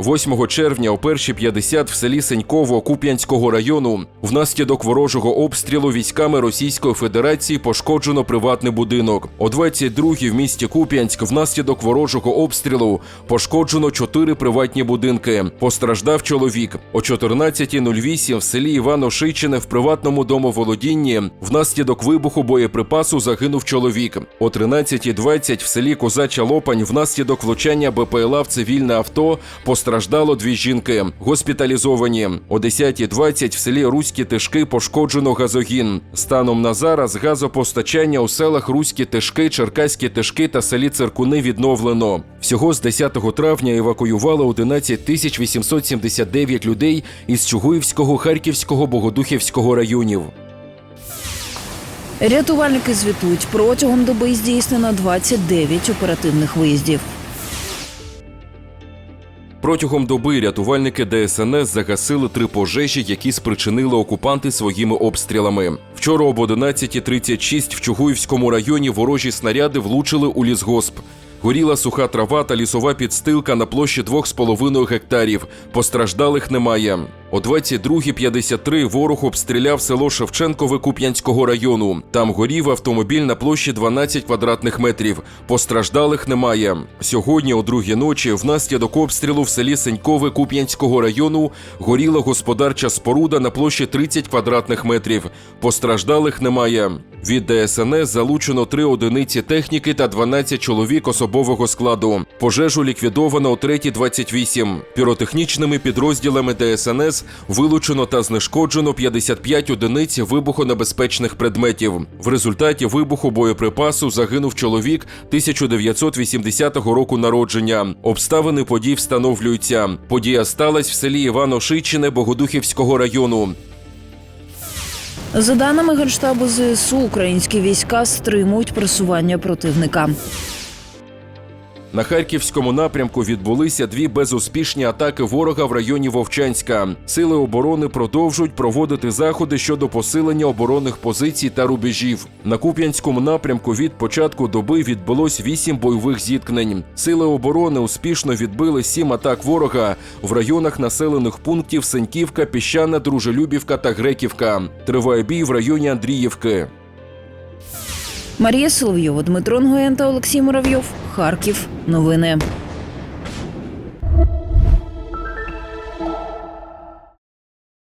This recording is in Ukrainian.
8 червня о 1.50 в селі Сеньково Куп'янського району внаслідок ворожого обстрілу військами Російської Федерації пошкоджено приватний будинок. О 22 в місті Куп'янськ внаслідок ворожого обстрілу пошкоджено чотири приватні будинки. Постраждав чоловік. О 14.08 в селі Івано-Шийчине в приватному домоволодінні внаслідок вибуху боєприпасу загинув чоловік. О 13.20 в селі Козача Лопань внаслідок влучання БПЛА в цивільне авто постраждало дві жінки, госпіталізовані. О 10.20 в селі Руські Тишки пошкоджено газогін. Станом на зараз газопостачання у селах Руські Тишки, Черкаські Тишки та селі Циркуни відновлено. Всього з 10 травня евакуювали 11 тисяч 879 людей із Чугуївського, Харківського, Богодухівського районів. Рятувальники звітують протягом доби здійснено 29 оперативних виїздів. Протягом доби рятувальники ДСНС загасили три пожежі, які спричинили окупанти своїми обстрілами. Вчора об 11.36 в Чугуївському районі ворожі снаряди влучили у лісгосп. Горіла суха трава та лісова підстилка на площі 2,5 гектарів. Постраждалих немає. О 22.53 ворог обстріляв село Шевченкове Куп'янського району. Там горів автомобіль на площі 12 квадратних метрів. Постраждалих немає. Сьогодні, о другій ночі, внаслідок обстрілу в селі Сенькове Куп'янського району горіла господарча споруда на площі 30 квадратних метрів. Постраждалих немає. Від ДСНС залучено три одиниці техніки та 12 чоловік особового складу. Пожежу ліквідовано о 3.28. Піротехнічними підрозділами ДСНС вилучено та знешкоджено 55 одиниць вибухонебезпечних предметів. В результаті вибуху боєприпасу загинув чоловік 1980 року народження. Обставини подій встановлюються. Подія сталася в селі Івано-Шийчине Богодухівського району. За даними Генштабу ЗСУ, українські війська стримують просування противника. На харківському напрямку відбулися дві безуспішні атаки ворога в районі Вовчанська. Сили оборони продовжують проводити заходи щодо посилення оборонних позицій та рубежів. На Куп'янському напрямку від початку доби відбулось вісім бойових зіткнень. Сили оборони успішно відбили сім атак ворога в районах населених пунктів Сеньківка, Піщана, Дружелюбівка та Греківка. Триває бій в районі Андріївки. Марія Соловйова, Дмитро Нгоєнта, Олексій Муравйов. Харків. Новини.